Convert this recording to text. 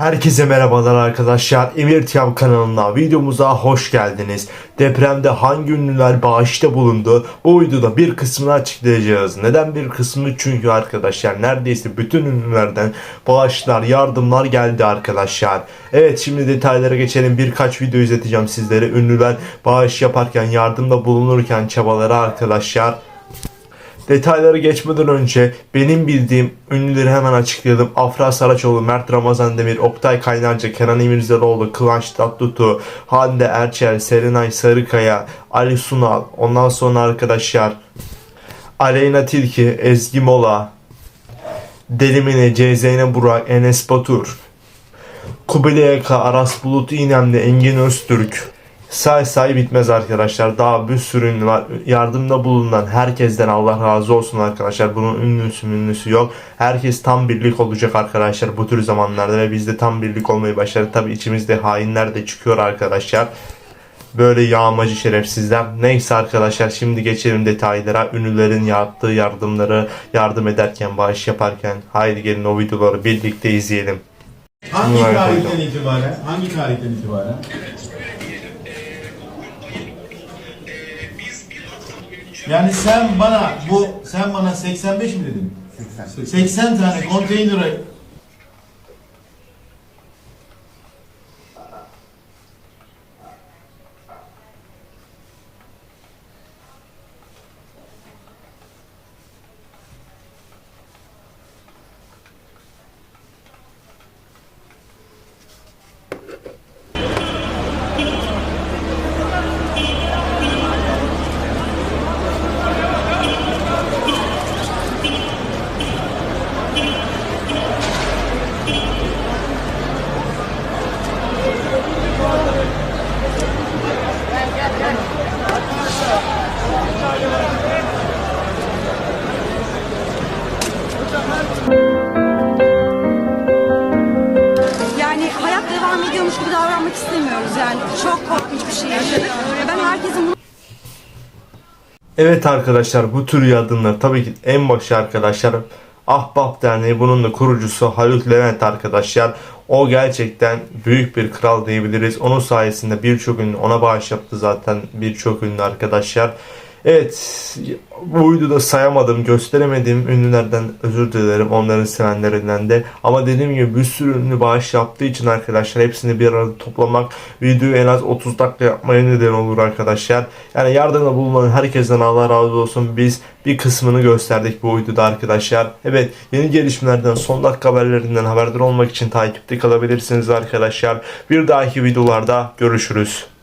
Herkese merhabalar arkadaşlar. Emir Tiyam kanalına videomuza hoş geldiniz. Depremde hangi ünlüler bağışta bulundu? Bu videoda bir kısmını açıklayacağız. Neden bir kısmı? Çünkü arkadaşlar neredeyse bütün ünlülerden bağışlar, yardımlar geldi arkadaşlar. Evet şimdi detaylara geçelim. Birkaç video izleteceğim sizlere. Ünlüler bağış yaparken, yardımda bulunurken çabaları arkadaşlar. Detayları geçmeden önce benim bildiğim ünlüleri hemen açıklayalım. Afra Saraçoğlu, Mert Ramazan Demir, Oktay Kaynarca, Kenan İmirzalıoğlu, Kıvanç Tatlıtuğ, Hande Erçel, Serenay Sarıkaya, Ali Sunal, ondan sonra arkadaşlar Aleyna Tilki, Ezgi Mola, Delimine, Cezeyne Burak, Enes Batur, Kubilay Aras Bulut İynemli, Engin Öztürk, Say say bitmez arkadaşlar. Daha bir sürü ünlü var. Yardımda bulunan herkesten Allah razı olsun arkadaşlar. Bunun ünlüsü ünlüsü yok. Herkes tam birlik olacak arkadaşlar bu tür zamanlarda ve biz de tam birlik olmayı başardık. Tabi içimizde hainler de çıkıyor arkadaşlar. Böyle yağmacı şerefsizler. Neyse arkadaşlar şimdi geçelim detaylara. Ünlülerin yaptığı yardımları yardım ederken, bağış yaparken. Haydi gelin o videoları birlikte izleyelim. Hangi tarihten itibaren? Hangi tarihten itibaren? Yani sen bana bu sen bana 85 mi dedin? 80 tane konteyneri Yani hayat devam ediyormuş gibi davranmak istemiyoruz yani. Çok korkunç bir şey yaşadık. Ben herkesin bunu Evet arkadaşlar bu tür yardımlar tabii ki en başı arkadaşlar Ahbap Derneği bunun da kurucusu Haluk Levent arkadaşlar. O gerçekten büyük bir kral diyebiliriz. Onun sayesinde birçok ünlü ona bağış yaptı zaten birçok ünlü arkadaşlar. Evet bu videoda sayamadım gösteremediğim ünlülerden özür dilerim onların sevenlerinden de. Ama dediğim gibi bir sürü ünlü bağış yaptığı için arkadaşlar hepsini bir arada toplamak videoyu en az 30 dakika yapmaya neden olur arkadaşlar. Yani yardımda bulunan herkesten Allah razı olsun. Biz bir kısmını gösterdik bu videoda arkadaşlar. Evet yeni gelişmelerden son dakika haberlerinden haberdar olmak için takipte kalabilirsiniz arkadaşlar. Bir dahaki videolarda görüşürüz.